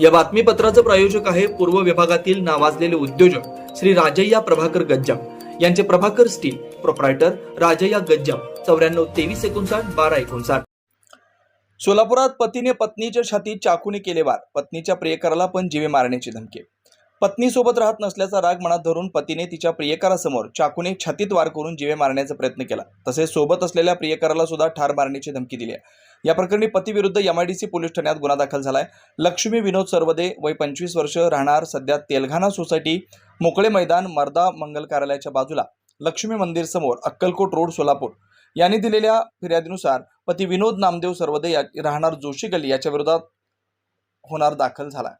या बातमीपत्राचं प्रायोजक आहे पूर्व विभागातील नावाजलेले उद्योजक श्री राजय्या प्रभाकर गज्जाम. यांचे प्रभाकर स्टील प्रोप्रायटर राजय्या गज्जाम. चौऱ्याण्णव तेवीस एकोणसाठ बारा एकोणसाठ. सोलापुरात पतीने पत्नीच्या छातीत चाकूने केले वार. पत्नीच्या प्रियकराला पण जीवे मारण्याची धमकी. पत्नीसोबत राहत नसल्याचा राग मनात धरून पतीने तिच्या प्रियकरासमोर चाकूने छातीत वार करून जीवे मारण्याचा प्रयत्न केला. तसेच सोबत असलेल्या प्रियकराला सुद्धा ठार मारण्याची धमकी दिली आहे. या प्रकरणी पतीविरुद्ध M I D C police ठाण्यात गुन्हा दाखल झाला आहे लक्ष्मी विनोद सरवदे वय पंचवीस वर्ष राहणार सध्या तेलघाना सोसायटी मोकळे मैदान मर्दा मंगल कार्यालयाच्या बाजूला. लक्ष्मी मंदिर समोर अक्कलकोट रोड सोलापूर. यांनी दिलेल्या फिर्यादीनुसार पती विनोद नामदेव सरवदे या राहणार जोशी गल्ली याच्या विरोधात होणार दाखल झाला.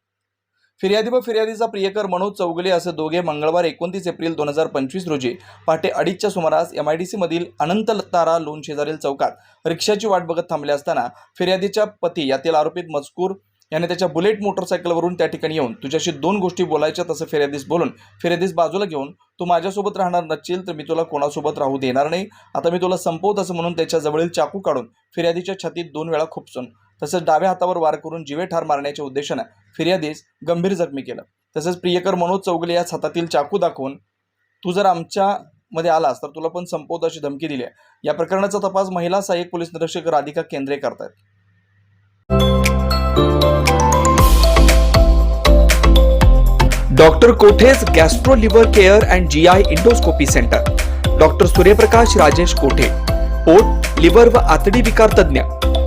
फिर्यादी व फिर्यादीचा प्रियकर मनोज चौगले असे दोघे मंगळवार एकोणतीस एप्रिल दोन हजार पंचवीस रोजी पहाटे अडीचच्या सुमारास एम आय डी मधील अनंत तारा लोन शेजारील चौकात रिक्षाची वाट बघत थांबले असताना फिर्यादीच्या पती यातील आरोपीत मजकूर याने त्याच्या बुलेट मोटरसायकलवरून त्या ठिकाणी येऊन तुझ्याशी दोन गोष्टी बोलायच्या तसं फिर्यादीस बोलून फिर्यादीस बाजूला घेऊन तू माझ्यासोबत राहणार नसशील तर मी तुला कोणासोबत राहू देणार नाही. आता मी तुला संपवत असं म्हणून त्याच्या जवळील चाकू काढून फिर्यादीच्या छातीत दोन वेळा खुपसून तसंच डाव्या हातावर वार करून जीवे ठार मारण्याच्या उद्देशानं फिर्यादीस गंभीर जखमी केलं. तसंच प्रियकर मनोज चौगले याच हातातील चाकू दाखवून तू जर आमच्या मध्ये आलास तर तुला पण संपवत अशी धमकी दिली आहे. या प्रकरणाचा तपास महिला सहाय्यक पोलीस निरीक्षक राधिका केंद्रे करतायत. Doctor कोठेज gastro liver care and G I endoscopy centre. Doctor Suryaprakash Rajesh Kothe. पोट लिव्हर व आतडी विकार तज्ज्ञ.